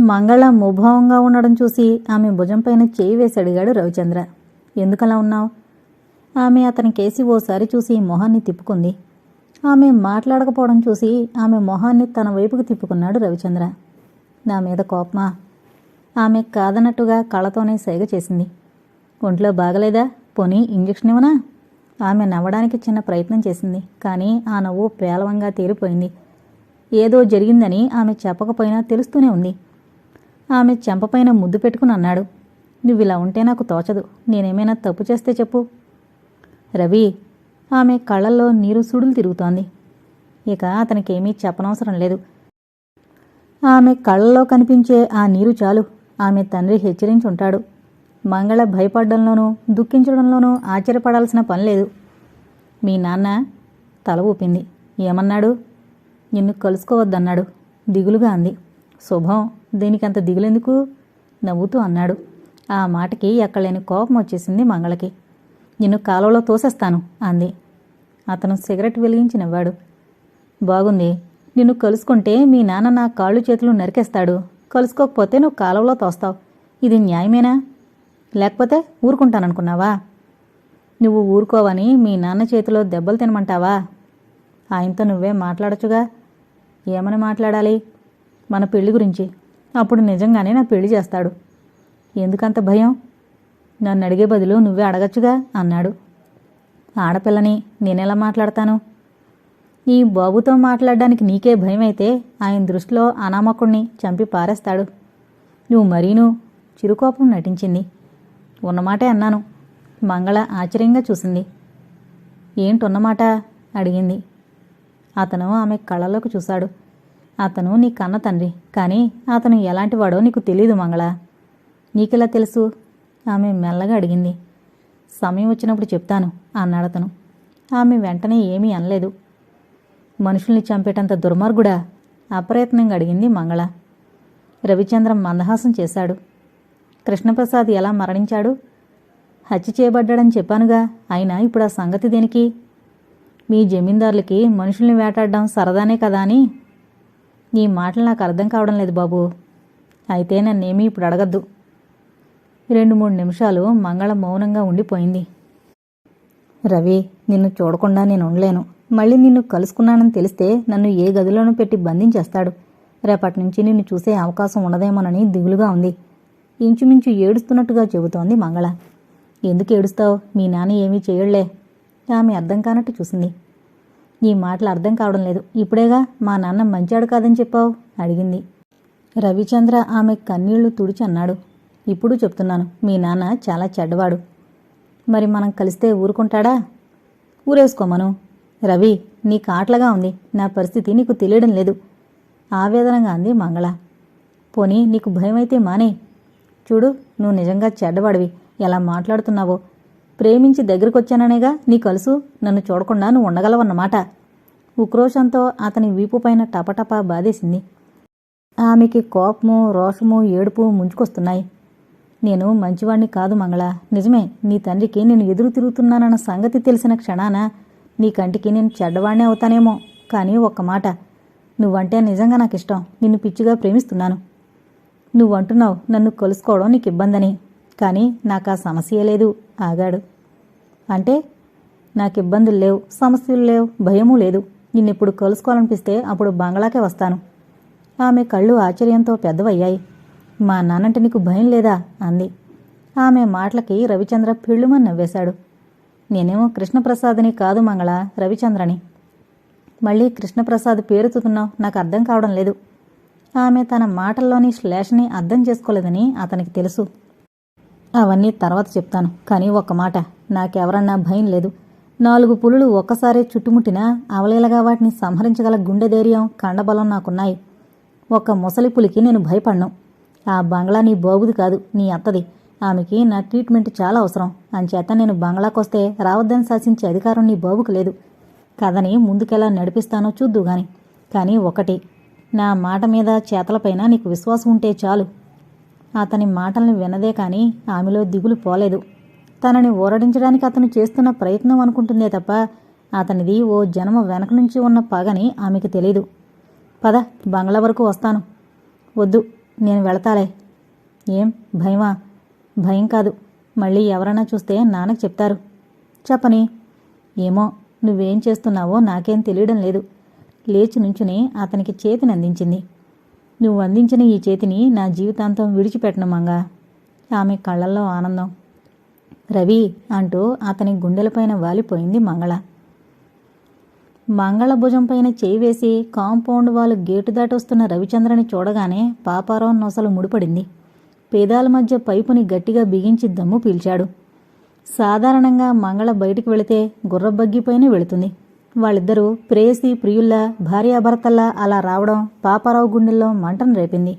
మంగళ ముభావంగా ఉండడం చూసి ఆమె భుజంపైన చేయి వేసి అడిగాడు రవిచంద్ర. ఎందుకలా ఉన్నావు? ఆమె అతని కేసి ఓసారి చూసి మొహాన్ని తిప్పుకుంది. ఆమె మాట్లాడకపోవడం చూసి ఆమె మొహాన్ని తన వైపుకు తిప్పుకున్నాడు రవిచంద్ర. నా మీద కోపమా? ఆమె కాదన్నట్టుగా కళ్ళతోనే సైగ చేసింది. ఒంట్లో బాగలేదా? పోనీ ఇంజెక్షన్ ఇవ్వనా? ఆమె నవ్వడానికి చిన్న ప్రయత్నం చేసింది కానీ ఆ నవ్వు పేలవంగా తేలిపోయింది ఏదో జరిగిందని ఆమె చెప్పకపోయినా తెలుస్తూనే ఉంది. ఆమె చెంపపైన ముద్దు పెట్టుకుని అన్నాడు. నువ్వు ఇలా ఉంటే నాకు తోచదు. నేనేమైనా తప్పు చేస్తే చెప్పు. రవి ఆమె కళ్ళల్లో నీరు సుడులు తిరుగుతోంది. ఇక అతనికేమీ చెప్పనవసరం లేదు. ఆమె కళ్ళలో కనిపించే ఆ నీరు చాలు. ఆమె తండ్రి హెచ్చరించి ఉంటాడు మంగళ భయపడడంలోనూ దుఃఖించడంలోనూ ఆశ్చర్యపడాల్సిన పని లేదు. మీ నాన్న తల ఊపింది. ఏమన్నాడు? నిన్ను కలుసుకోవద్దన్నాడు. దిగులుగా అంది. శుభం. దీనికంత దిగులెందుకు? నవ్వుతూ అన్నాడు. ఆ మాటకి ఎక్కడలేని కోపం వచ్చేసింది మంగళకి. నిన్ను కాలువలో తోసేస్తాను అంది. అతను సిగరెట్ వెలిగించి నవ్వాడు. బాగుంది. నిన్ను కలుసుకుంటే మీ నాన్న నా కాళ్ళు చేతులు నరికేస్తాడు. కలుసుకోకపోతే నువ్వు కాలువలో తోస్తావు. ఇది న్యాయమేనా? లేకపోతే ఊరుకుంటాననుకున్నావా? నువ్వు ఊరుకోవని మీ నాన్న చేతిలో దెబ్బలు తినమంటావా? ఆయనతో నువ్వే మాట్లాడచ్చుగా. ఏమని మాట్లాడాలి? మన పెళ్ళి గురించి. అప్పుడు నిజంగానే నా పెళ్ళి చేస్తాడు. ఎందుకంత భయం? నన్ను అడిగే బదులు నువ్వే అడగచ్చుగా అన్నాడు. ఆడపిల్లని నేనెలా మాట్లాడతాను? ఈ బాబుతో మాట్లాడడానికి నీకే భయమైతే ఆయన దృష్టిలో అనామకుణ్ణి చంపి పారేస్తాడు. నువ్వు మరీను చిరుకోపం నటించింది. ఉన్నమాటే అన్నాను. మంగళ ఆశ్చర్యంగా చూసింది. ఏంటున్నమాట? అడిగింది. అతను ఆమె కళ్ళలోకి చూశాడు. అతను నీ కన్న తండ్రి కానీ అతను ఎలాంటివాడో నీకు తెలీదు మంగళ. నీకెలా తెలుసు? ఆమె మెల్లగా అడిగింది. సమయం వచ్చినప్పుడు చెప్తాను అన్నాడతను ఆమె వెంటనే ఏమీ అనలేదు. మనుషుల్ని చంపేటంత దుర్మార్గుడా? అప్రయత్నంగా అడిగింది మంగళ. రవిచంద్రం మందహాసం చేశాడు. కృష్ణప్రసాద్ ఎలా మరణించాడు? హత్య చేయబడ్డాడని చెప్పానుగా అయినా ఇప్పుడు ఆ సంగతి దేనికి? మీ జమీందారులకి మనుషుల్ని వేటాడడం సరదానే కదా అని నీ మాటలు నాకు అర్థం కావడం లేదు బాబు. అయితే నన్నేమీ ఇప్పుడు అడగద్దు. రెండు మూడు నిమిషాలు మంగళ మౌనంగా ఉండిపోయింది. రవి నిన్ను చూడకుండా నేను ఉండలేను. మళ్ళీ నిన్ను కలుసుకున్నానని తెలిస్తే నన్ను ఏ గదిలోనూ పెట్టి బంధించేస్తాడు. రేపటి నుంచి నిన్ను చూసే అవకాశం ఉండదేమోనని దిగులుగా ఉంది. ఇంచుమించు ఏడుస్తున్నట్టుగా చెబుతోంది మంగళ. ఎందుకు ఏడుస్తావు? మీ నాన్న ఏమీ చేయళ్ళే ఆమె అర్థం కానట్టు చూసింది. నీ మాటలు అర్థం కావడం లేదు. ఇప్పుడేగా మా నాన్న మంచాడు కాదని చెప్పావు? అడిగింది. రవిచంద్ర ఆమె కన్నీళ్ళు తుడిచి అన్నాడు. ఇప్పుడు చెప్తున్నాను మీ నాన్న చాలా చెడ్డవాడు. మరి మనం కలిస్తే ఊరుకుంటాడా? ఊరేసుకోమను రవి నీ కాట్లగా ఉంది. నా పరిస్థితి నీకు తెలియడం లేదు. ఆవేదనగా అంది మంగళ. పోనీ నీకు భయమైతే మానే. చూడు నువ్వు నిజంగా చెడ్డవాడివి. ఎలా మాట్లాడుతున్నావో. ప్రేమించి దగ్గరికొచ్చాననేగా నీ కలుసు నన్ను చూడకుండా నువ్వు ఉండగలవన్నమాట. ఉక్రోషంతో అతని వీపుపైన టపటపా బాధేసింది. ఆమెకి కోపము రోషము ఏడుపు ముంచుకొస్తున్నాయి. నేను మంచివాణ్ణి కాదు మంగళ. నిజమే నీ తండ్రికి నేను ఎదురు తిరుగుతున్నానన్న సంగతి తెలిసిన క్షణాన నీ కంటికి నేను చెడ్డవాణ్ణే అవుతానేమో. కానీ ఒక్క మాట నువ్వంటే నిజంగా నాకు ఇష్టం నిన్ను పిచ్చిగా ప్రేమిస్తున్నాను. నువ్వంటున్నావు నన్ను కలుసుకోవడం నీకు ఇబ్బందని కానీ నాకు ఆ సమస్య లేదు ఆగాడు. అంటే నాకు ఇబ్బందులు లేవు సమస్యలు లేవు భయమూ లేదు. నిన్నెప్పుడు కలుసుకోవాలనిపిస్తే అప్పుడు బంగ్లాకే వస్తాను. ఆమె కళ్ళు ఆశ్చర్యంతో పెద్దవయ్యాయి. మా నాన్నంటే నీకు భయం లేదా? అంది. ఆమె మాటలకి రవిచంద్ర పిళ్ళుమని నవ్వేశాడు. నేనేమో కృష్ణప్రసాద్ని కాదు మంగళ రవిచంద్రని. మళ్ళీ కృష్ణప్రసాద్ పేరుతున్నావు నాకు అర్థం కావడం లేదు. ఆమె తన మాటల్లోని శ్లేషని అర్థం చేసుకోలేదని అతనికి తెలుసు. అవన్నీ తర్వాత చెప్తాను. కానీ ఒక్క మాట నాకెవరన్నా భయం లేదు. నాలుగు పులులు ఒక్కసారే చుట్టుముట్టినా అవలేలగా వాటిని సంహరించగల గుండె ధైర్యం కండబలం నాకున్నాయి. ఒక్క ముసలి పులికి నేను భయపడ్ను. ఆ బంగ్లా నీ బాబుది కాదు నీ అత్తది. ఆమెకి నా ట్రీట్మెంట్ చాలా అవసరం. అంచేత నేను బంగ్లాకొస్తే రావద్దని శాసించే అధికారం నీ బాబుకు లేదు. కథని ముందుకెలా నడిపిస్తానో చూద్దు గాని కానీ ఒకటి నా మాట మీద చేతలపైన నీకు విశ్వాసం ఉంటే చాలు. అతని మాటల్ని వినదే కానీ ఆమెలో దిగులు పోలేదు. తనని ఊరడించడానికి అతను చేస్తున్న ప్రయత్నం అనుకుంటుందే తప్ప అతనిది ఓ జన్మ వెనక నుంచి ఉన్న పగని ఆమెకు తెలీదు. పద బంగ్లా వరకు వస్తాను. వద్దు నేను వెళతాలే. ఏం భయమా? భయం కాదు. మళ్ళీ ఎవరైనా చూస్తే నాన్నకు చెప్తారు. చెప్పని. ఏమో నువ్వేం చేస్తున్నావో నాకేం తెలియడం లేదు. లేచి నుంచుని అతనికి చేతిని అందించింది. నువ్వు అందించిన ఈ చేతిని నా జీవితాంతం విడిచిపెట్టను మంగా. ఆమె కళ్ళల్లో ఆనందం. రవి అంటూ అతని గుండెలపైన వాలిపోయింది మంగళ. మంగళ భుజంపైన చేయి వేసి కాంపౌండ్ వాళ్ళు గేటు దాటొస్తున్న రవిచంద్రని చూడగానే పాపారావు నొసలు ముడిపడింది. పేదాల మధ్య పైపుని గట్టిగా బిగించి దమ్ము పీల్చాడు. సాధారణంగా మంగళ బయటికి వెళితే గుర్రబగ్గిపైనే వెళుతుంది. వాళ్ళిద్దరూ ప్రేయసి ప్రియుల్లా భార్యాభర్తల్లా అలా రావడం పాపారావు గుండెల్లో మంటను రేపింది.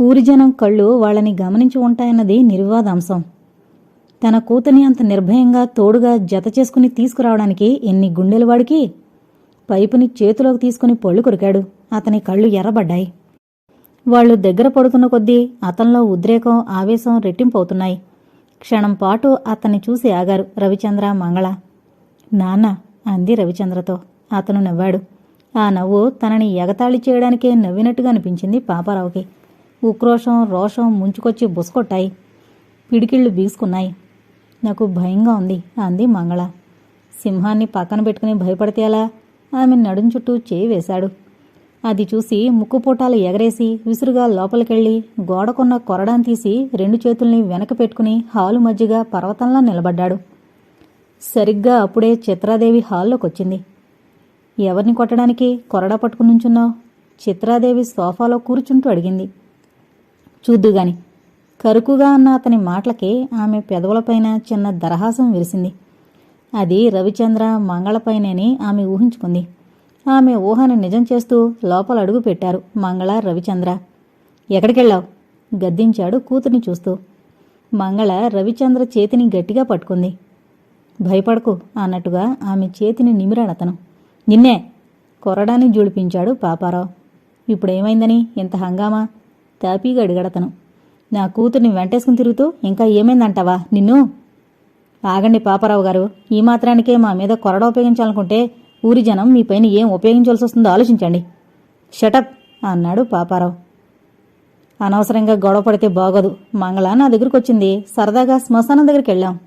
ఊరి జనం కళ్ళు వాళ్ళని గమనించి ఉంటాయన్నది నిర్వివాదాంశం తన కూతుని అంత నిర్భయంగా తోడుగా జత చేసుకుని తీసుకురావడానికి ఎన్ని గుండెలు వాడికి? పైపుని చేతిలోకి తీసుకుని పళ్ళు కొరికాడు. అతని కళ్ళు ఎర్రబడ్డాయి. వాళ్ళు దగ్గర పడుతున్న కొద్దీ అతనిలో ఉద్రేకం ఆవేశం రెట్టింపవుతున్నాయి. క్షణం పాటు అతన్ని చూసి ఆగారు రవిచంద్ర మంగళ. నాన్న అంది రవిచంద్రతో. అతను నవ్వాడు. ఆ నవ్వు తనని ఎగతాళి చేయడానికే నవ్వినట్టుగా అనిపించింది పాపారావుకి. ఉక్రోషం రోషం ముంచుకొచ్చి బుసకొట్టాయి పిడికిళ్ళు బీసుకున్నాయి నాకు భయంగా ఉంది అంది మంగళ. సింహాన్ని పక్కన పెట్టుకుని భయపడితే ఎలా? ఆమె నడుం చుట్టూ చేయి వేశాడు. అది చూసి ముక్కుపూటాలు ఎగరేసి విసురుగా లోపలికెళ్ళి గోడకున్న కొరడాన్ని తీసి రెండు చేతుల్ని వెనక పెట్టుకుని హాలు మధ్యగా పర్వతంలా నిలబడ్డాడు. సరిగ్గా అప్పుడే చిత్రాదేవి హాల్లోకొచ్చింది. ఎవరిని కొట్టడానికి కొరడా పట్టుకుని నుంచున్నావు? చిత్రాదేవి సోఫాలో కూర్చుంటూ అడిగింది. చూద్దుగాని కరుకుగా అన్న అతని మాటలకి ఆమె పెదవులపైన చిన్న దరహాసం విరిసింది. అది రవిచంద్ర మంగళపైనని ఆమె ఊహించుకుంది. ఆమె ఊహను నిజం చేస్తూ లోపల అడుగు పెట్టారు మంగళ రవిచంద్ర. ఎక్కడికెళ్ళావు? గద్దించాడు కూతుర్ని చూస్తూ. మంగళ రవిచంద్ర చేతిని గట్టిగా పట్టుకుంది. భయపడకు అన్నట్టుగా ఆమె చేతిని నిమిరాడతను నిన్నే కొరడాన్ని జూడిపించాడు పాపారావు. ఇప్పుడేమైందని? ఇంత హంగామా? తాపీగా అడిగాడతను. నా కూతుర్ని వెంటేసుకుని తిరుగుతూ ఇంకా ఏమైందంటావా? నిన్ను? ఆగండి పాపారావు గారు. ఈ మాత్రానికే మా మీద కొరడ ఉపయోగించాలనుకుంటే ఊరి జనం మీ పైన ఏం ఉపయోగించాల్సి వస్తుందో ఆలోచించండి. షటప్ అన్నాడు పాపారావు. అనవసరంగా గొడవ పడితే బాగోదు. మంగళ నా దగ్గరకు వచ్చింది సరదాగా శ్మశానం దగ్గరికి వెళ్ళాం.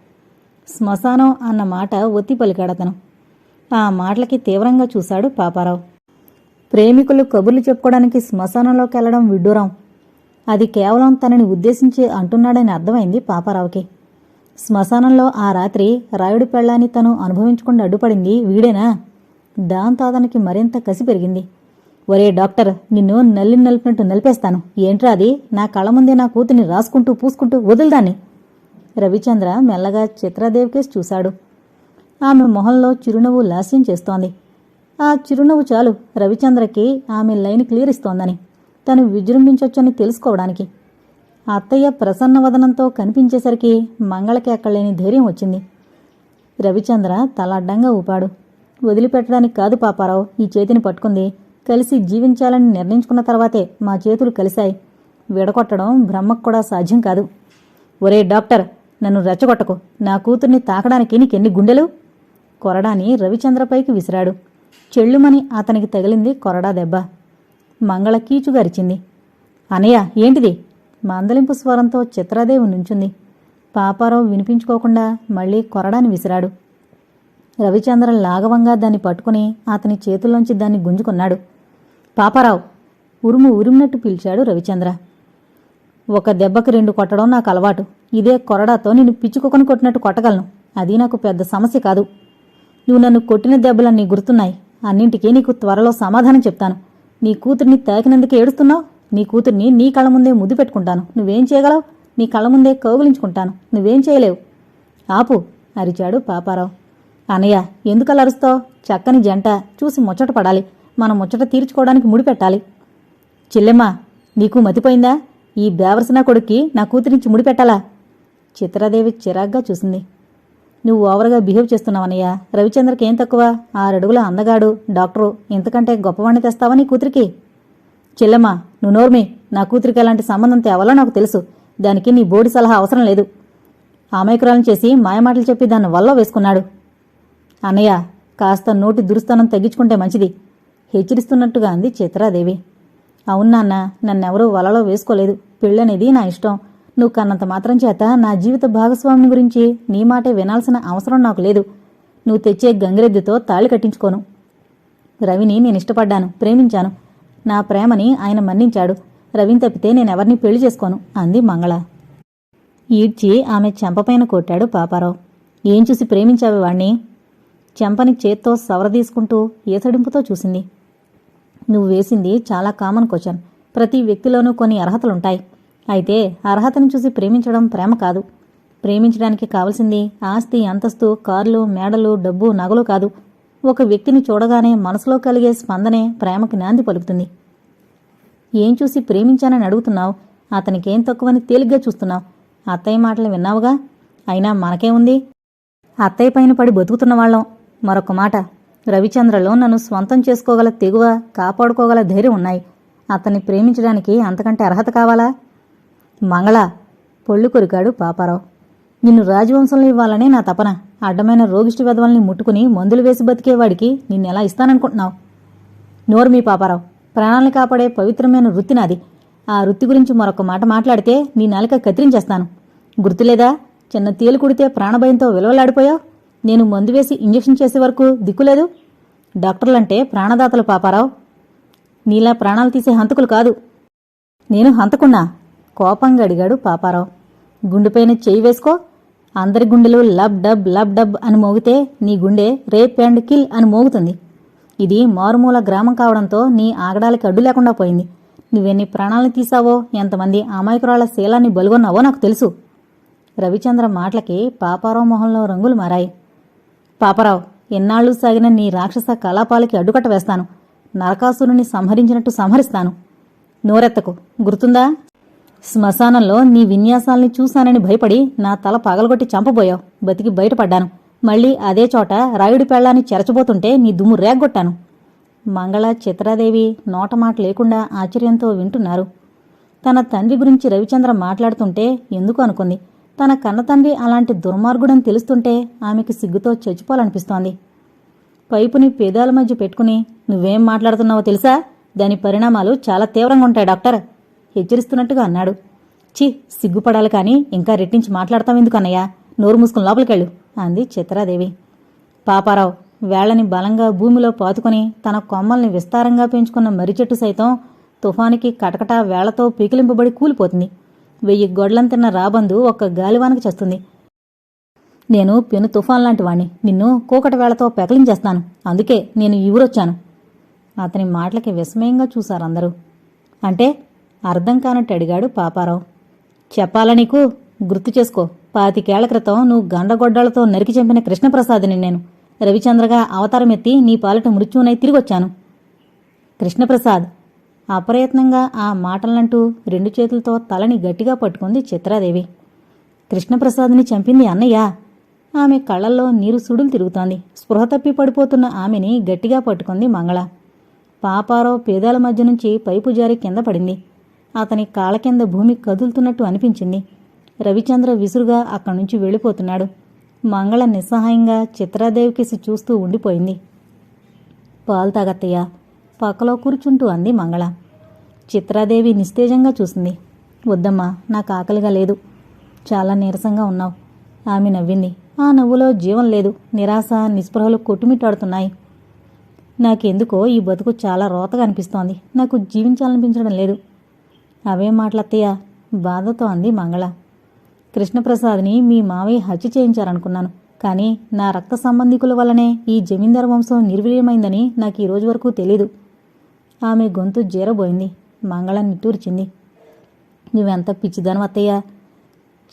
శ్మశానం అన్న మాట ఒత్తి పలికాడతను. ఆ మాటలకి తీవ్రంగా చూశాడు పాపారావు. ప్రేమికులు కబుర్లు చెప్పుకోవడానికి శ్మశానంలోకి వెళ్ళడం విడ్డూరం. అది కేవలం తనని ఉద్దేశించి అంటున్నాడని అర్థమైంది పాపారావుకి. శ్మశానంలో ఆ రాత్రి రాయుడి పెళ్ళాన్ని తను అనుభవించకుండా అడ్డుపడింది వీడేనా? దాంతో అతనికి మరింత కసి పెరిగింది. ఒరే డాక్టర్ నిన్ను నల్లి నలిపినట్టు నలిపేస్తాను. ఏంట్రా అది? నా కళ్ళ ముందే నా కూతుని రాసుకుంటూ పూసుకుంటూ వదులుదాన్ని రవిచంద్ర మెల్లగా చిత్రాదేవికేసి చూశాడు. ఆమె మొహంలో చిరునవ్వు లాస్యం చేస్తోంది. ఆ చిరునవ్వు చాలు రవిచంద్రకి ఆమె లైన్ క్లియర్ ఇస్తోందని తను విజృంభించొచ్చని తెలుసుకోవడానికి. అత్తయ్య ప్రసన్నవదనంతో కనిపించేసరికి మంగళకి అక్కడలేని ధైర్యం వచ్చింది. రవిచంద్ర తల అడ్డంగా ఊపాడు. వదిలిపెట్టడానికి కాదు పాపారావు ఈ చేతిని పట్టుకుంది. కలిసి జీవించాలని నిర్ణయించుకున్న తర్వాతే మా చేతులు కలిశాయి. విడగొట్టడం బ్రహ్మకు కూడా సాధ్యం కాదు. ఒరే డాక్టర్ నన్ను రెచ్చగొట్టకు. నా కూతుర్ని తాకడానికి నీకెన్ని గుండెలు? కొరడాని రవిచంద్రపైకి విసిరాడు. చెళ్ళుమని అతనికి తగిలింది కొరడా దెబ్బ. మంగళ కీచుగరిచింది అనయ్య ఏంటిది? మందలింపు స్వరంతో చిత్రాదేవి నుంచుంది. పాపారావు వినిపించుకోకుండా మళ్ళీ కొరడాని విసిరాడు. రవిచంద్ర లాఘవంగా దాన్ని పట్టుకుని అతని చేతుల్లోంచి దాన్ని గుంజుకున్నాడు. పాపారావు ఉరుము ఉరిమినట్టు పిలిచాడు రవిచంద్ర. ఒక దెబ్బకు రెండు కొట్టడం నాకు అలవాటు. ఇదే కొరడాతో నిన్ను పిచ్చుకొకొని కొట్టినట్టు కొట్టగలను. అది నాకు పెద్ద సమస్య కాదు. నువ్వు నన్ను కొట్టిన దెబ్బలన్నీ గుర్తున్నాయి. అన్నింటికీ నీకు త్వరలో సమాధానం చెప్తాను. నీ కూతుర్ని తాకినందుకు ఏడుస్తున్నావు. నీ కూతుర్ని నీ కళ్ళ ముందే ముద్దు పెట్టుకుంటాను. నువ్వేం చేయగలవు? నీ కళ్ళ ముందే కౌగులించుకుంటాను. నువ్వేం చేయలేవు. ఆపు అరిచాడు పాపారావు. అనయ్య ఎందుకలా అరుస్తావు? చక్కని జంట. చూసి ముచ్చట పడాలి. మనం ముచ్చట తీర్చుకోవడానికి ముడిపెట్టాలి. చెల్లెమ్మా నీకు మతిపోయిందా? ఈ బేవర్సన కొడుక్కి నా కూతురించి ముడిపెట్టాలా చిత్రాదేవి చిరాగ్గా చూసింది. నువ్వు ఓవర్గా బిహేవ్ చేస్తున్నావన్నయ్య. రవిచంద్రకి ఏం తక్కువ? ఆరడుగుల అందగాడు డాక్టరు. ఇంతకంటే గొప్పవాణ్ణి తెస్తావా నీ కూతురికి? చెల్లెమ్మ నువ్వు నోర్మి. నా కూతురికి ఎలాంటి సంబంధం తేవాలో నాకు తెలుసు. దానికి నీ బోడి సలహా అవసరం లేదు. ఆమైకురాలను చేసి మాయమాటలు చెప్పి దాన్ని వల్ల వేసుకున్నాడు. అన్నయ్య కాస్త నోటి దురుస్థానం తగ్గించుకుంటే మంచిది. హెచ్చరిస్తున్నట్టుగా అంది చిత్రాదేవి. అవును నన్నెవరూ వలలో వేసుకోలేదు. పెళ్ళనేది నా ఇష్టం. నువ్వు కన్నంత మాత్రం చేత నా జీవిత భాగస్వామిని గురించి నీ మాటే వినాల్సిన అవసరం నాకు లేదు. నువ్వు తెచ్చే గంగిరెద్దుతో తాళి కట్టించుకోను. రవిని నేను ఇష్టపడ్డాను ప్రేమించాను. నా ప్రేమని ఆయన మన్నించాడు. రవిని తప్పితే నేనెవరిని పెళ్ళి చేసుకోను అంది మంగళ. ఈడ్చి ఆమె చెంపపైన కొట్టాడు పాపారావు. ఏం చూసి ప్రేమించావి వాణ్ణి? చెంపని చేత్తో సవరదీసుకుంటూ ఏసడింపుతో చూసింది. నువ్వు వేసింది చాలా కామన్ క్వశ్చన్. ప్రతి వ్యక్తిలోనూ కొన్ని అర్హతలుంటాయి. అయితే అర్హతను చూసి ప్రేమించడం ప్రేమ కాదు. ప్రేమించడానికి కావలసింది ఆస్తి అంతస్తు కార్లు మేడలు డబ్బు నగలు కాదు. ఒక వ్యక్తిని చూడగానే మనసులో కలిగే స్పందనే ప్రేమకి నాంది పలుకుతుంది. ఏం చూసి ప్రేమించానని అడుగుతున్నావు? అతనికేం తక్కువని తేలిగ్గా చూస్తున్నావు? అత్తయ్య మాటలు విన్నావుగా? అయినా మనకేముంది? అత్తయ్య పైన పడి బతుకుతున్న వాళ్ళం. మరొక మాట రవిచంద్రలో నన్ను స్వంతం చేసుకోగల తెగువ కాపాడుకోగల ధైర్యం ఉన్నాయి. అతన్ని ప్రేమించడానికి అంతకంటే అర్హత కావాలా? మంగళ పొళ్ళు కొరికాడు పాపారావు. నిన్ను రాజవంశంలో ఇవ్వాలనే నా తపన. అడ్డమైన రోగిష్టి వెధవల్ని ముట్టుకుని మందులు వేసి బతికేవాడికి ఎలా ఇస్తాననుకుంటున్నావు? నోరు మీ పాపారావు. ప్రాణాలను కాపాడే పవిత్రమైన వృత్తి నాది. ఆ వృత్తి గురించి మరొక మాట మాట్లాడితే నీ నాలిక కత్తిరించేస్తాను. గుర్తులేదా? చిన్న తేలు కుడితే ప్రాణభయంతో విలవలాడిపోయావు? నేను మందు వేసి ఇంజెక్షన్ చేసే వరకు దిక్కులేదు డాక్టర్లంటే ప్రాణదాతలు పాపారావు. నీలా ప్రాణాలు తీసే హంతకులు కాదు. నేను హంతకున్నా. కోపంగా అడిగాడు పాపారావు. గుండెపైన చేయి వేసుకో. అందరి గుండెలు లబ్ డబ్ లబ్ డబ్ అని మోగితే నీ గుండె రేప్ అండ్ కిల్ అని మోగుతుంది. ఇది మారుమూల గ్రామం కావడంతో నీ ఆగడాలకి అడ్డు లేకుండా పోయింది. నువ్వెన్ని ప్రాణాలను తీసావో ఎంతమంది అమాయకురాల శీలాన్ని బలుగొన్నావో నాకు తెలుసు. రవిచంద్ర మాటలకి పాపారావు మొహంలో రంగులు మారాయి. పాపరావు ఎన్నాళ్ళు సాగిన నీ రాక్షస కలాపాలకి అడ్డుకట్ట వేస్తాను. నరకాసురుని సంహరించినట్టు సంహరిస్తాను. నోరెత్తకు. గుర్తుందా? శ్మశానంలో నీ విన్యాసాల్ని చూశానని భయపడి నా తల పగలగొట్టి చంపబోయావు. బతికి బయటపడ్డాను. మళ్ళీ అదే చోట రాయుడి పెళ్ళాన్ని చెరచబోతుంటే నీ దుమ్ము రేగ్గొట్టాను. మంగళ చిత్రాదేవి నోటమాట లేకుండా ఆశ్చర్యంతో వింటున్నారు. తన తండ్రి గురించి రవిచంద్ర మాట్లాడుతుంటే ఎందుకు అనుకుంది? తన కన్నతండ్రి అలాంటి దుర్మార్గుడని తెలుస్తుంటే ఆమెకు సిగ్గుతో చచ్చిపోవాలనిపిస్తోంది. పైపుని పేదాల మధ్య పెట్టుకుని నువ్వేం మాట్లాడుతున్నావో తెలుసా? దాని పరిణామాలు చాలా తీవ్రంగా ఉంటాయి డాక్టర్. హెచ్చరిస్తున్నట్టుగా అన్నాడు. ఛీ సిగ్గుపడాలి కానీ ఇంకా రెట్టించి మాట్లాడతాం ఎందుకు అన్నయ్య నోరు మూసుకుని లోపలికెళ్ళు అంది చిత్రాదేవి. పాపారావు వేళని బలంగా భూమిలో పాతుకొని తన కొమ్మల్ని విస్తారంగా పెంచుకున్న మర్రి చెట్టు సైతం తుఫానికి కటకటా వేళ్ళతో పీకిలింపబడి కూలిపోతుంది. వెయ్యి గొడ్లం తిన్న రాబందు ఒక్క గాలివానకు చేస్తుంది. నేను పెను తుఫాన్ లాంటి వాణ్ణి. నిన్ను కూకట వేళతో పెకలించేస్తాను. అందుకే నేను ఈ ఊరొచ్చాను. అతని మాటలకి విస్మయంగా చూశారందరూ అంటే అర్థం కానట్టు అడిగాడు పాపారావు. చెప్పాలా నీకు? గుర్తు చేసుకో. పాతికేళ్ళ క్రితం నువ్వు గండగొడ్డలతో నరికి చంపిన కృష్ణప్రసాద్ని నేను. రవిచంద్రగా అవతారం ఎత్తి నీ పాలట మృత్యువునై తిరిగొచ్చాను. కృష్ణప్రసాద్ అప్రయత్నంగా ఆ మాటలంటూ రెండు చేతులతో తలని గట్టిగా పట్టుకుంది చిత్రాదేవి. కృష్ణప్రసాద్ని చంపింది అన్నయ్య. ఆమె కళ్ళల్లో నీరు సుడులు తిరుగుతోంది. స్పృహ తప్పి పడిపోతున్న ఆమెని గట్టిగా పట్టుకుంది మంగళ. పాపారావు పేదాల మధ్య నుంచి పైపు జారి కింద పడింది. అతని కాళ్ళ కింద భూమి కదులుతున్నట్టు అనిపించింది. రవిచంద్ర విసురుగా అక్కడి నుంచి వెళ్ళిపోతున్నాడు. మంగళ నిస్సహాయంగా చిత్రాదేవికేసి చూస్తూ ఉండిపోయింది. పాలు తాగత్తయ్యా. పక్కలో కూర్చుంటూ అంది మంగళ. చిత్రాదేవి నిస్తేజంగా చూసింది. వద్దమ్మా నాకు ఆకలిగా లేదు. చాలా నీరసంగా ఉన్నావు. ఆమె నవ్వింది. ఆ నవ్వులో జీవం లేదు. నిరాశ నిస్పృహలు కొట్టుమిట్టాడుతున్నాయి. నాకెందుకో ఈ బతుకు చాలా రోతగా అనిపిస్తోంది. నాకు జీవించాలనిపించడం లేదు. అవే మాటలత్తయ్య బాధతో అంది మంగళ. కృష్ణప్రసాద్ని మీ మావయ్య హత్య చేయించారనుకున్నాను. కానీ నా రక్త సంబంధికుల వల్లనే ఈ జమీందార్ వంశం నిర్వీర్యమైందని నాకు ఈ రోజు వరకు తెలీదు. ఆమె గొంతు జీరబోయింది. మంగళ నిట్టూర్చింది. నువ్వెంత పిచ్చిదానం అత్తయ్య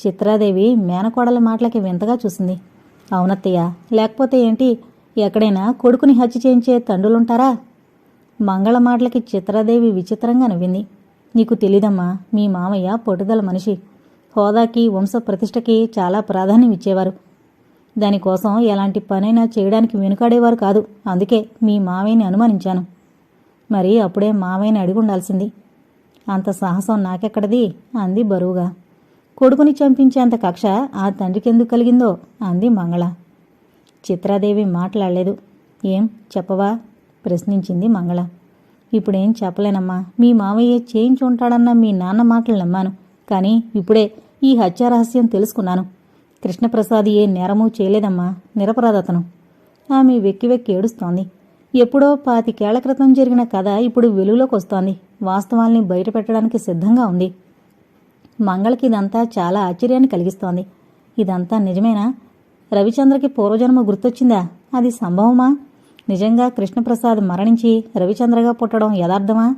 చిత్రాదేవి మేనకోడల మాటలకి వింతగా చూసింది. అవునత్తయ్య. లేకపోతే ఏంటి? ఎక్కడైనా కొడుకుని హత్య చేయించే తండ్రులుంటారా? మంగళ మాటలకి చిత్రాదేవి విచిత్రంగా నవ్వింది. నీకు తెలీదమ్మా. మీ మామయ్య పట్టుదల మనిషి. హోదాకి వంశ ప్రతిష్టకి చాలా ప్రాధాన్యం ఇచ్చేవారు. దానికోసం ఎలాంటి పనైనా చేయడానికి వెనుకాడేవారు కాదు. అందుకే మీ మావయ్యని అనుమానించాను. మరి అప్పుడే మావయ్యని అడిగి ఉండాల్సింది అంత సాహసం నాకెక్కడది? అంది బరువుగా. కొడుకుని చంపించేంత కక్ష ఆ తండ్రికెందుకు కలిగిందో? అంది మంగళ. చిత్రాదేవి మాట్లాడలేదు. ఏం చెప్పవా? ప్రశ్నించింది మంగళ. ఇప్పుడేం చెప్పలేనమ్మా. మీ మావయ్య చేయించి ఉంటాడన్న మీ నాన్న మాటలు నమ్మాను. కానీ ఇప్పుడే ఈ హత్య రహస్యం తెలుసుకున్నాను. కృష్ణప్రసాద్ ఏ నేరమూ చేయలేదమ్మా. నిరపరాధతను. ఆమె వెక్కి వెక్కి ఏడుస్తోంది. ఎప్పుడో పాతికేళ్ళ క్రితం జరిగిన కథ ఇప్పుడు వెలుగులోకి వస్తోంది. వాస్తవాల్ని బయటపెట్టడానికి సిద్ధంగా ఉంది. మంగళకి ఇదంతా చాలా ఆశ్చర్యాన్ని కలిగిస్తోంది. ఇదంతా నిజమేనా? రవిచంద్రకి పూర్వజన్మ గుర్తొచ్చిందా? అది సంభవమా? నిజంగా కృష్ణప్రసాద్ మరణించి రవిచంద్రగా పుట్టడం యథార్థమా?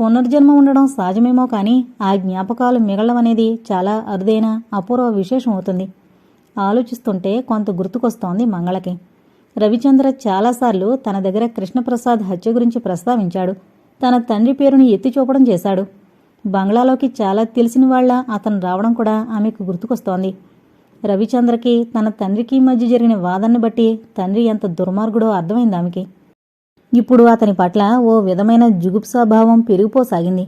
పునర్జన్మ ఉండడం సహజమేమో కానీ ఆ జ్ఞాపకాలు మిగలవనేది చాలా అరుదైన అపూర్వ విశేషం అవుతుంది ఆలోచిస్తుంటే కొంత గుర్తుకొస్తోంది మంగళకి. రవిచంద్ర చాలాసార్లు తన దగ్గర కృష్ణప్రసాద్ హత్య గురించి ప్రస్తావించాడు. తన తండ్రి పేరుని ఎత్తి చూపడం చేశాడు. బంగ్లాలోకి చాలా తెలిసిన వాళ్ళ అతను రావడం కూడా ఆమెకు గుర్తుకొస్తోంది. రవిచంద్రకి తన తండ్రికి మధ్య జరిగిన వాదనని బట్టి తండ్రి ఎంత దుర్మార్గుడో అర్థమైంది ఆమెకి. ఇప్పుడు అతని పట్ల ఓ విధమైన జుగుప్సాభావం పెరిగిపోసాగింది.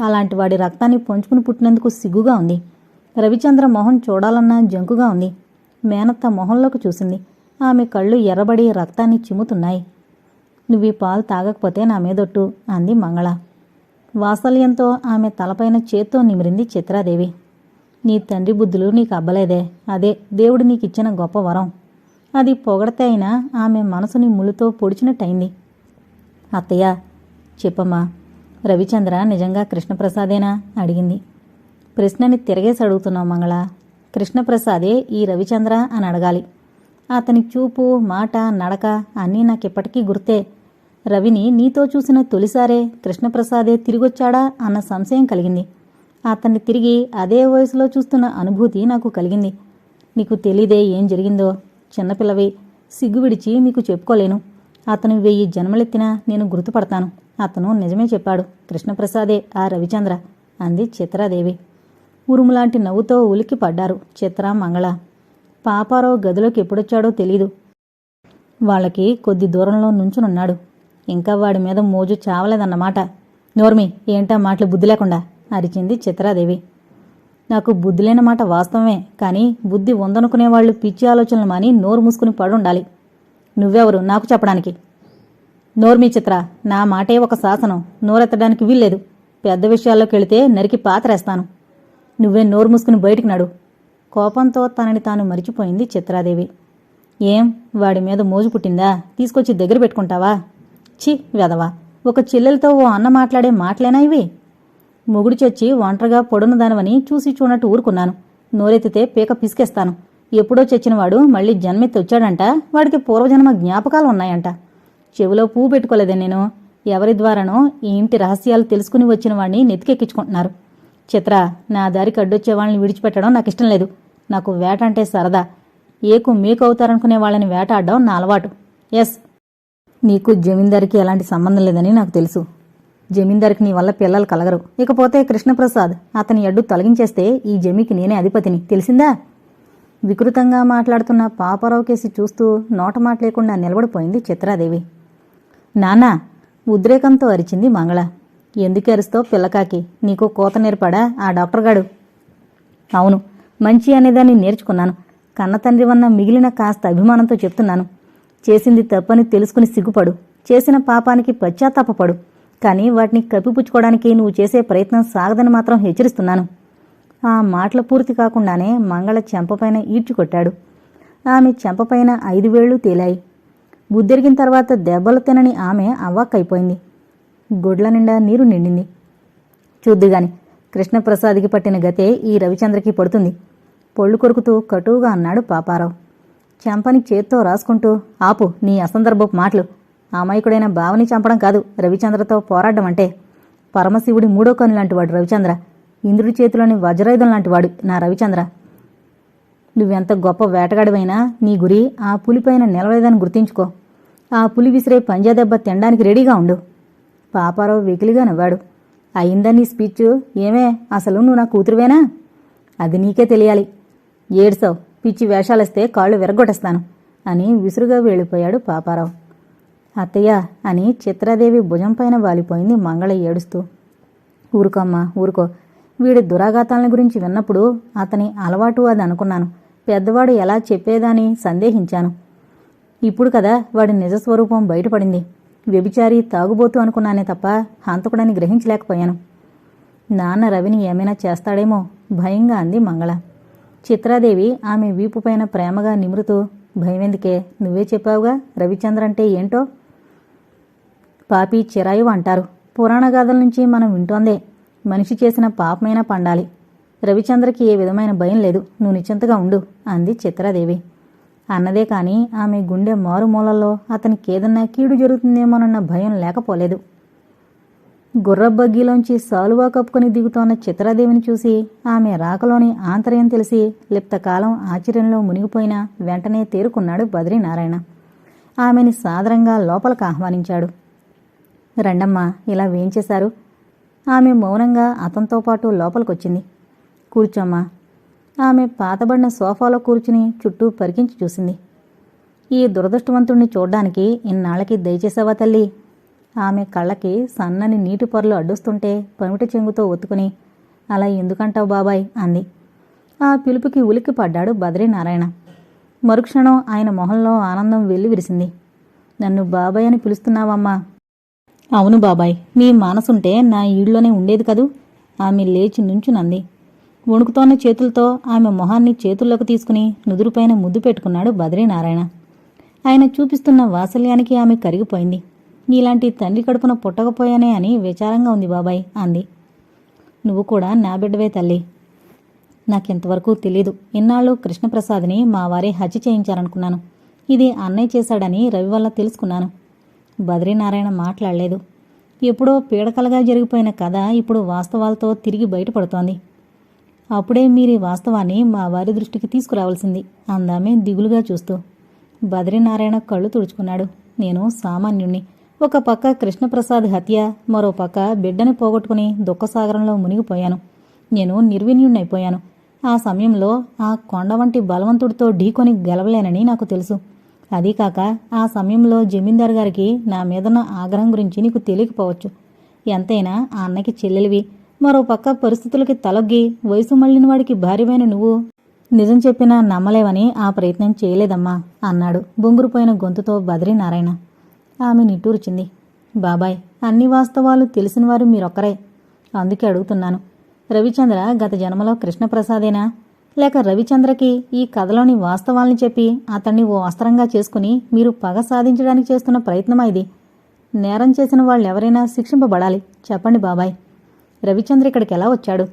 అలాంటి వాడి రక్తాన్ని పంచుకుని పుట్టినందుకు సిగ్గుగా ఉంది. రవిచంద్ర మొహం చూడాలన్నా జంకుగా ఉంది. మేనత్త మొహంలోకి చూసింది. ఆమె కళ్ళు ఎర్రబడి రక్తాన్ని చిమ్ముతున్నాయి. నువ్వు ఈ పాలు తాగకపోతే నా మీదొట్టు అంది మంగళ. వాత్సల్యంతో ఆమె తలపైన చేత్తో నిమిరింది చిత్రాదేవి. నీ తండ్రి బుద్ధులు నీకు అబ్బలేదే. అదే దేవుడు నీకిచ్చిన గొప్ప వరం. అది పొగడితే అయినా ఆమె మనసుని ముళ్ళుతో పొడిచినట్టయింది. అత్తయ్య చెప్పమ్మా. రవిచంద్ర నిజంగా కృష్ణప్రసాదేనా? అడిగింది. ప్రశ్నని తిరగేసి అడుగుతున్నావు మంగళ. కృష్ణప్రసాదే ఈ రవిచంద్ర అని అడగాలి. అతని చూపు మాట నడక అన్నీ నాకిప్పటికీ గుర్తే. రవిని నీతో చూసిన తొలిసారే కృష్ణప్రసాదే తిరిగొచ్చాడా అన్న సంశయం కలిగింది. అతన్ని తిరిగి అదే వయసులో చూస్తున్న అనుభూతి నాకు కలిగింది. నీకు తెలీదే ఏం జరిగిందో. చిన్నపిల్లవి సిగ్గు విడిచి మీకు చెప్పుకోలేను. అతను వెయ్యి జన్మలెత్తినా నేను గుర్తుపడతాను. అతను నిజమే చెప్పాడు. కృష్ణప్రసాదే ఆ రవిచంద్ర అంది చిత్రాదేవి. ఉరుములాంటి నవ్వుతో ఉలిక్కి పడ్డారు చిత్ర మంగళ. పాపారావు గదిలోకి ఎప్పుడొచ్చాడో తెలీదు. వాళ్ళకి కొద్ది దూరంలో నుంచునున్నాడు. ఇంకా వాడి మీద మోజు చావలేదన్నమాట. నోర్మి ఏంటా మాటలు బుద్ధి లేకుండా? అరిచింది చిత్రాదేవి. నాకు బుద్ధి లేని మాట వాస్తవమే కానీ బుద్ధి ఉందనుకునే వాళ్ళు పిచ్చి ఆలోచనలు మాని నోరు మూసుకుని పడుండాలి. నువ్వెవరు? నాకు చెప్పడానికి. నోర్మి చిత్ర నా మాటే ఒక శాసనం నోరెత్తడానికి వీల్లేదు. పెద్ద విషయాల్లోకి వెళితే నరికి పాతరేస్తాను. నువ్వే నోరు మూసుకుని బయటికి నడు. కోపంతో తనని తాను మరిచిపోయింది చిత్రాదేవి. ఏం? వాడి మీద మోజు పుట్టిందా? తీసుకొచ్చి దగ్గర పెట్టుకుంటావా? ఛీ వెదవా ఒక చెల్లెలతో ఓ అన్న మాట్లాడే మాటలేనా ఇవి? మొగుడు చచ్చి ఒంటరిగా పొడును దానవని చూసి చూడట్టు ఊరుకున్నాను. నోరెత్తితే పీక పిసికేస్తాను. ఎప్పుడో చచ్చినవాడు మళ్ళీ జన్మెత్తి వచ్చాడంట వాడికి పూర్వజన్మ జ్ఞాపకాలు ఉన్నాయంట. చెవిలో పువ్వు పెట్టుకోలేదే నేను. ఎవరి ద్వారానో ఈ ఇంటి రహస్యాలు తెలుసుకుని వచ్చిన వాడిని నెత్తికెక్కించుకుంటున్నారు. చిత్ర నా దారికి అడ్డొచ్చే వాళ్ళని విడిచిపెట్టడం నాకు ఇష్టం లేదు. నాకు వేట అంటే సరదా. ఏకు మీకు అవుతారనుకునే వాళ్ళని వేటాడడం నా అలవాటు. ఎస్. నీకు జమీందారికి ఎలాంటి సంబంధం లేదని నాకు తెలుసు. జమీందారికి నీ వల్ల పిల్లలు కలగరు. ఇకపోతే కృష్ణప్రసాద్ అతని అడ్డు తొలగించేస్తే ఈ జమీకి నేనే అధిపతిని. తెలిసిందా? వికృతంగా మాట్లాడుతున్న పాపరావు కేసి చూస్తూ నోట మాట లేకుండా నిలబడిపోయింది చిత్రాదేవి. నాన్నా ఉద్రేకంతో అరిచింది మంగళ. ఎందుకు అరుస్తావు పిల్లకాకి? నీకు కోత నేర్పాడా? ఆ డాక్టర్ గాడు అవును. మంచి అనేదాన్ని నేర్చుకున్నాను. కన్నతండ్రి వన్న మిగిలిన కాస్త అభిమానంతో చెప్తున్నాను. చేసింది తప్పని తెలుసుకుని సిగ్గుపడు. చేసిన పాపానికి పశ్చాత్తాపడు కానీ వాటిని కప్పిపుచ్చుకోవడానికి నువ్వు చేసే ప్రయత్నం సాగదని మాత్రం హెచ్చరిస్తున్నాను. ఆ మాటలు పూర్తి కాకుండానే మంగళ చెంపపైన ఈడ్చుకొట్టాడు. ఆమె చెంపపైన ఐదు వేళ్ళు తేలాయి. బుద్ధెరిగిన తర్వాత దెబ్బలు తినని ఆమె అవాక్కైపోయింది గుడ్ల నిండా నీరు నిండింది. చూద్దుగాని కృష్ణప్రసాద్కి పట్టిన గతే ఈ రవిచంద్రకి పడుతుంది. పొళ్ళు కొరుకుతూ కటువుగా అన్నాడు పాపారావు. చెంపని చేత్తో రాసుకుంటూ ఆపు నీ అసందర్భపు మాటలు. అమాయకుడైన బావని చంపడం కాదు రవిచంద్రతో పోరాడడం అంటే. పరమశివుడి మూడో కను లాంటివాడు రవిచంద్ర. ఇంద్రుడి చేతిలోని వజ్రాయుధం లాంటివాడు నా రవిచంద్ర. నువ్వెంత గొప్ప వేటగాడివైనా నీ గురి ఆ పులిపైన నిలవలేదని గుర్తించుకో. ఆ పులి విసిరే పంజా దెబ్బ తినడానికి రెడీగా ఉండు. పాపారావు వెకిలిగా నవ్వాడు. అయిందా నీ స్పీచ్? ఏమే అసలు నువ్వు నా కూతురువేనా? అది నీకే తెలియాలి. ఏడ్సావు పిచ్చి వేషాలేస్తే కాళ్ళు విరగొట్టేస్తాను అని విసురుగా వెళ్ళిపోయాడు పాపారావు. అత్తయ్య అని చిత్రాదేవి భుజంపైన వాలిపోయింది మంగళ ఏడుస్తూ. ఊరుకోమ్మా ఊరుకో. వీడి దురాఘాతాలని గురించి విన్నప్పుడు అతని అలవాటు అది అనుకున్నాను. పెద్దవాడు ఎలా చెప్పేదని సందేహించాను. ఇప్పుడు కదా వాడి నిజస్వరూపం బయటపడింది. వ్యభిచారి తాగుబోతు అనుకున్నానే తప్ప హంతకుడని గ్రహించలేకపోయాను. నాన్న రవిని ఏమైనా చేస్తాడేమో భయంగా అంది మంగళ. చిత్రాదేవి ఆమె వీపుపైన ప్రేమగా నిమురుతూ భయమెందుకే? నువ్వే చెప్పావుగా? రవిచంద్ర అంటే ఏంటో? పాపి చిరాయువు అంటారు. పురాణ గాథల నుంచి మనం వింటోందే. మనిషి చేసిన పాపమైనా పండాలి. రవిచంద్రకి ఏ విధమైన భయం లేదు. నువ్వు నిశ్చింతగా ఉండు అంది చిత్రాదేవి. అన్నదే కాని ఆమె గుండె మారుమూలల్లో అతనికి ఏదన్నా కీడు జరుగుతుందేమోనన్న భయం లేకపోలేదు. గుర్రబగ్గీలోంచి సాలువా కప్పుకొని దిగుతోన్న చిత్రాదేవిని చూసి ఆమె రాకలోని ఆంతర్యం తెలిసి లిప్తకాలం ఆశ్చర్యంలో మునిగిపోయిన వెంటనే తేరుకున్నాడు బద్రీనారాయణ. ఆమెని సాదరంగా లోపలికి ఆహ్వానించాడు. రండమ్మా ఇలా వేంచేశారు ఆమె మౌనంగా అతనితో పాటు లోపలికొచ్చింది. కూర్చోమ్మా ఆమె పాతబడిన సోఫాలో కూర్చుని చుట్టూ పరికించి చూసింది. ఈ దురదృష్టవంతుణ్ణి చూడ్డానికి ఇన్నాళ్ళకి దయచేసావా తల్లి? ఆమె కళ్ళకి సన్నని నీటి పొరలు అడ్డుస్తుంటే పమిట చెంగుతో ఒత్తుకుని అలా ఎందుకంటావు బాబాయ్? అంది. ఆ పిలుపుకి ఉలిక్కి పడ్డాడు బద్రీనారాయణ మరుక్షణం ఆయన మొహంలో ఆనందం వెళ్ళి విరిసింది. నన్ను బాబాయ్ అని పిలుస్తున్నావమ్మా. అవును బాబాయ్ మీ మనసుంటే నా ఈళ్ళలోనే ఉండేది కదూ? ఆమె లేచి నుంచునంది. వణుకుతోన్న చేతులతో ఆమె మొహాన్ని చేతుల్లోకి తీసుకుని నుదురుపైన ముద్దు పెట్టుకున్నాడు బద్రీనారాయణ. ఆయన చూపిస్తున్న వాత్సల్యానికి ఆమె కరిగిపోయింది. నీలాంటి తండ్రి కడుపున పుట్టకపోయానే అని విచారంగా ఉంది బాబాయ్ అంది. నువ్వు కూడా నా బిడ్డవే తల్లి. నాకింతవరకు తెలీదు. ఇన్నాళ్ళు కృష్ణప్రసాద్ని మా వారే హత్య చేయించారనుకున్నాను. ఇది అన్నయ్య చేశాడని రవి వల్ల తెలుసుకున్నాను. బద్రీనారాయణ మాట్లాడలేదు. ఎప్పుడో పీడకలగా జరిగిపోయిన కథ ఇప్పుడు వాస్తవాలతో తిరిగి బయటపడుతోంది. అప్పుడే మీరీ వాస్తవాన్ని మా వారి దృష్టికి తీసుకురావాల్సింది. అందామే దిగులుగా చూస్తూ బద్రీనారాయణ కళ్ళు తుడుచుకున్నాడు. నేను సామాన్యుణ్ణి. ఒక పక్క కృష్ణప్రసాద్ హత్య మరో పక్క బిడ్డని పోగొట్టుకుని దుఃఖసాగరంలో మునిగిపోయాను. నేను నిర్విణ్యుణ్ణైపోయాను ఆ సమయంలో ఆ కొండ వంటి బలవంతుడితో ఢీకొని గెలవలేనని నాకు తెలుసు. అదీకాక ఆ సమయంలో జమీందార్ గారికి నా మీదన్న ఆగ్రహం గురించి నీకు తెలియకపోవచ్చు. ఎంతైనా ఆ అన్నకి చెల్లెలివి. మరో పక్క పరిస్థితులకి తలొగ్గి వయసు మళ్ళిన వాడికి భార్యమైన నువ్వు నిజం చెప్పినా నమ్మలేవని ఆ ప్రయత్నం చేయలేదమ్మా అన్నాడు బొంగురుపోయిన గొంతుతో బద్రీనారాయణ ఆమె నిట్టూర్చింది. బాబాయ్ అన్ని వాస్తవాలు తెలిసినవారు మీరొక్కరే అందుకే అడుగుతున్నాను. రవిచంద్ర గత జన్మలో కృష్ణప్రసాదేనా? లేక రవిచంద్రకి ఈ కథలోని వాస్తవాల్ని చెప్పి అతన్ని ఓ అస్త్రంగా చేసుకుని మీరు పగ సాధించడానికి చేస్తున్న ప్రయత్నమా ఇది? నేరం చేసిన వాళ్ళు ఎవరైనా శిక్షింపబడాలి. చెప్పండి బాబాయ్. రవిచంద్ర ఇక్కడికి ఎలా వచ్చాడు?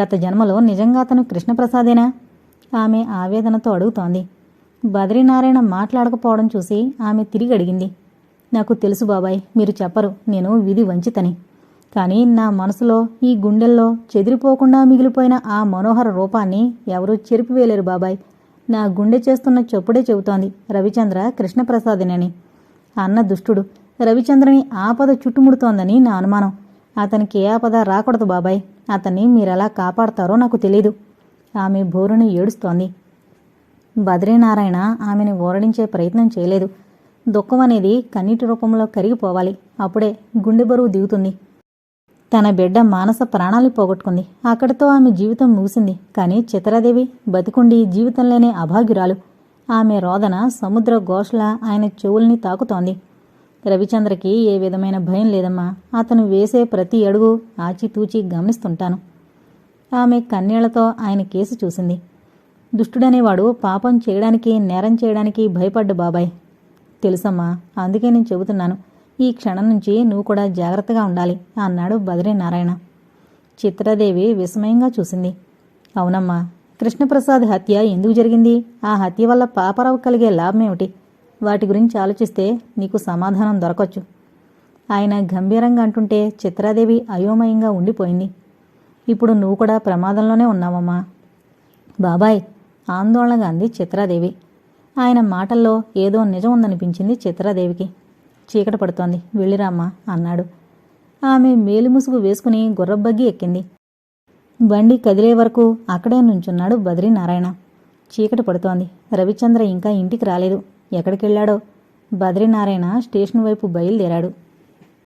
గత జన్మలో నిజంగా అతను కృష్ణప్రసాదేనా? ఆమె ఆవేదనతో అడుగుతోంది. బద్రీనారాయణ మాట్లాడకపోవడం చూసి ఆమె తిరిగి అడిగింది. నాకు తెలుసు బాబాయ్ మీరు చెప్పరు నేను విధి వంచితని. కానీ నా మనసులో ఈ గుండెల్లో చెదిరిపోకుండా మిగిలిపోయిన ఆ మనోహర రూపాన్ని ఎవరూ చెరిపివేయలేరు బాబాయ్. నా గుండె చేస్తున్న చెప్పుడే చెబుతోంది రవిచంద్ర కృష్ణప్రసాదినని. అన్న దుష్టుడు రవిచంద్రని ఆపద చుట్టుముడుతోందని నా అనుమానం. అతనికి ఏ ఆపద రాకూడదు బాబాయ్. అతన్ని మీరెలా కాపాడతారో నాకు తెలీదు. ఆమె బోరుని ఏడుస్తోంది. బద్రీనారాయణ ఆమెను ఓరడించే ప్రయత్నం చేయలేదు. దుఃఖం అనేది కన్నీటి రూపంలో కరిగిపోవాలి. అప్పుడే గుండె బరువు దిగుతుంది. తన బిడ్డ మానస ప్రాణాలు పోగొట్టుకుంది. అక్కడితో ఆమె జీవితం ముగిసింది. కానీ చిత్రాదేవి బతికుండి జీవితంలోనే అభాగ్యురాలు. ఆమె రోదన సముద్ర ఘోషల ఆయన చెవుల్ని తాకుతోంది. రవిచంద్రకి ఏ విధమైన భయం లేదమ్మా. అతను వేసే ప్రతి అడుగు ఆచితూచి గమనిస్తుంటాను. ఆమె కన్నీళ్ళతో ఆయన కేసు చూసింది. దుష్టుడనేవాడు పాపం చేయడానికి నేరం చేయడానికి భయపడ్డు బాబాయ్. తెలుసమ్మా అందుకే నేను చెబుతున్నాను. ఈ క్షణం నుంచి నువ్వు కూడా జాగ్రత్తగా ఉండాలి అన్నాడు బద్రీనారాయణ. చిత్రదేవి విస్మయంగా చూసింది. అవునమ్మా కృష్ణప్రసాద్ హత్య ఎందుకు జరిగింది? ఆ హత్య వల్ల పాపరావు కలిగే లాభమేమిటి? వాటి గురించి ఆలోచిస్తే నీకు సమాధానం దొరకొచ్చు. ఆయన గంభీరంగా అంటుంటే చిత్రాదేవి అయోమయంగా ఉండిపోయింది. ఇప్పుడు నువ్వు కూడా ప్రమాదంలోనే ఉన్నావమ్మా. బాబాయ్ ఆందోళనగా అంది చిత్రాదేవి. ఆయన మాటల్లో ఏదో నిజం ఉందనిపించింది చిత్రాదేవికి. చీకట పడుతోంది. వెళ్ళిరామ్మా అన్నాడు. ఆమె మేలుముసుగు వేసుకుని గుర్రబ్బగ్గి ఎక్కింది. బండి కదిలే వరకు అక్కడే నుంచున్నాడు బద్రీనారాయణ. చీకటి పడుతోంది. రవిచంద్ర ఇంకా ఇంటికి రాలేదు. ఎక్కడికెళ్ళాడో? బద్రీనారాయణ స్టేషన్ వైపు బయలుదేరాడు.